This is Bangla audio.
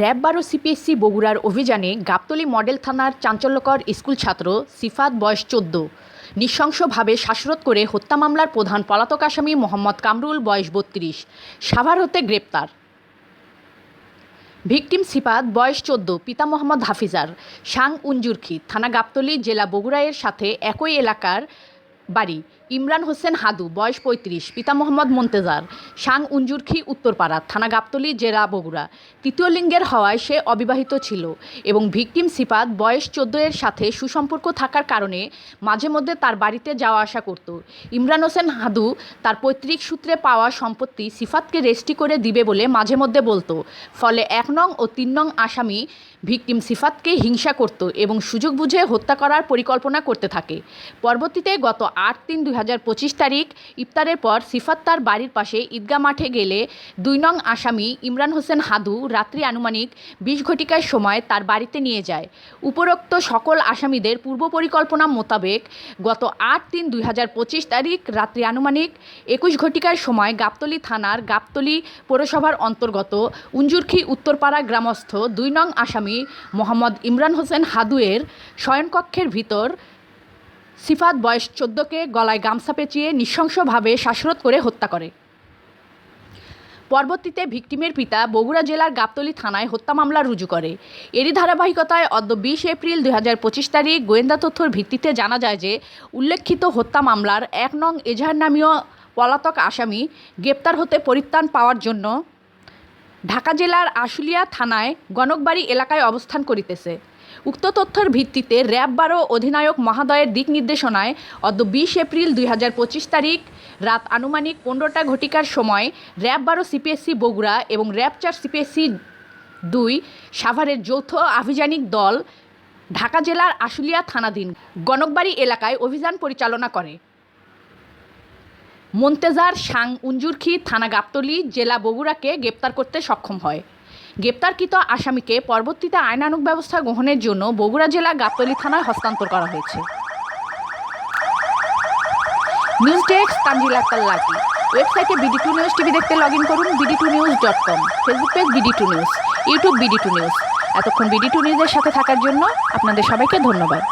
র্যাব বারো সিপিএসসি বগুড়ার অভিযানে গাবতলী মডেল থানার চাঞ্চল্যকর স্কুল ছাত্র সিফাত বয়স চোদ্দ। নৃশংসভাবে শ্বাসরোধ করে হত্যা মামলার প্রধান পলাতক আসামি মোহাম্মদ কামরুল, বয়স বত্রিশ। সাভার হতে গ্রেপ্তার। ভিকটিম সিফাত, বয়স চোদ্দ, পিতা মোহাম্মদ হাফিজার, সাং উঞ্জুরখি থানা গাবতলী, জেলা বগুড়ায়ের সাথে একই এলাকার বাড়ি। ইমরান হোসেন হাদু, বয়স পঁয়ত্রিশ, পিতা মোহাম্মদ মন্তেজার সাং উঞ্জুরখি উত্তরপাড়া, থানা গাবতলী, জেলা বগুড়া। তৃতীয় লিঙ্গের হওয়ায় সে অবিবাহিত ছিল এবং ভিকটিম সিফাত বয়স চোদ্দ এর সাথে সুসম্পর্ক থাকার কারণে মাঝে মধ্যে তার বাড়িতে যাওয়া আসা করত। ইমরান হোসেন হাদু তার পৈতৃক সূত্রে পাওয়া সম্পত্তি সিফাতকে রেস্টি করে দিবে বলে মাঝে মধ্যে বলতো। ফলে এক নং ও তিন নং আসামি ভিকটিম সিফাতকে হিংসা করত এবং সুযোগ বুঝে হত্যা করার পরিকল্পনা করতে থাকে। পরবর্তীতে গত আট তিন দুই হাজার পঁচিশ তারিখ ইফতারের পর সিফাত তার বাড়ির পাশে ঈদগা মাঠে গেলে দুই নং আসামি ইমরান হোসেন হাদু রাত্রি আনুমানিক বিশ ঘটিকার সময় তার বাড়িতে নিয়ে যায়। উপরোক্ত সকল আসামিদের পূর্ব পরিকল্পনা মোতাবেক গত আট তিন দুই হাজার পঁচিশ তারিখ রাত্রি আনুমানিক একুশ ঘটিকার সময় গাবতলী থানার গাবতলী পৌরসভার অন্তর্গত উঞ্জুরখি উত্তরপাড়া গ্রামস্থ দুই নং আসামি মোহাম্মদ ইমরান হোসেন হাদুয়ের শয়নকক্ষের ভিতর সিফাত বয়স চোদ্দকে গলায় গামছা পেঁচিয়ে নৃশংসভাবে শ্বাসরোধ করে হত্যা করে। পরবর্তীতে ভিকটিমের পিতা বগুড়া জেলার গাবতলী থানায় হত্যা মামলা রুজু করে। এরই ধারাবাহিকতায় অদ্য বিশ এপ্রিল দুই হাজার পঁচিশ তারিখ গোয়েন্দা তথ্যর ভিত্তিতে জানা যায় যে উল্লেখিত হত্যা মামলার এক নং এজাহার নামীয় পলাতক আসামি গ্রেপ্তার হতে পরিত্রাণ পাওয়ার জন্য ঢাকা জেলার আশুলিয়া থানায় গণকবাড়ি এলাকায় অবস্থান করিতেছে। উক্ত তথ্যের ভিত্তিতে র্যাব বারো অধিনায়ক মহাদয়ের দিক নির্দেশনায় অদ্য বিশ এপ্রিল দুই হাজার পঁচিশ তারিখ রাত আনুমানিক পনেরোটা ঘটিকার সময় র্যাব বারো সিপিএসসি বগুড়া এবং র্যাব চার সিপিএসসি দুই সাভারের যৌথ আভিযানিক দল ঢাকা জেলার আশুলিয়া থানাধীন গণকবাড়ি এলাকায় অভিযান পরিচালনা করে। মন্তেজার সাং উঞ্জুরখি থানা গাবতলী জেলা বগুড়াকে গ্রেপ্তার করতে সক্ষম হয়। গ্রেপ্তারকৃত আসামিকে পরবর্তীতে আইনানুগ ব্যবস্থা গ্রহণের জন্য বগুড়া জেলা গাবতলী থানায় হস্তান্তর করা হয়েছে। নিউজ ডেস্ক তানজিল আক্তার লাকি ওয়েবসাইটে বিডি টু নিউজ টিভি দেখতে লগ ইন করুন BD two news dot com. Facebook page BD two news, YouTube BD two news. এতক্ষণ বিডি টু নিউজের সাথে থাকার জন্য আপনাদের সবাইকে ধন্যবাদ।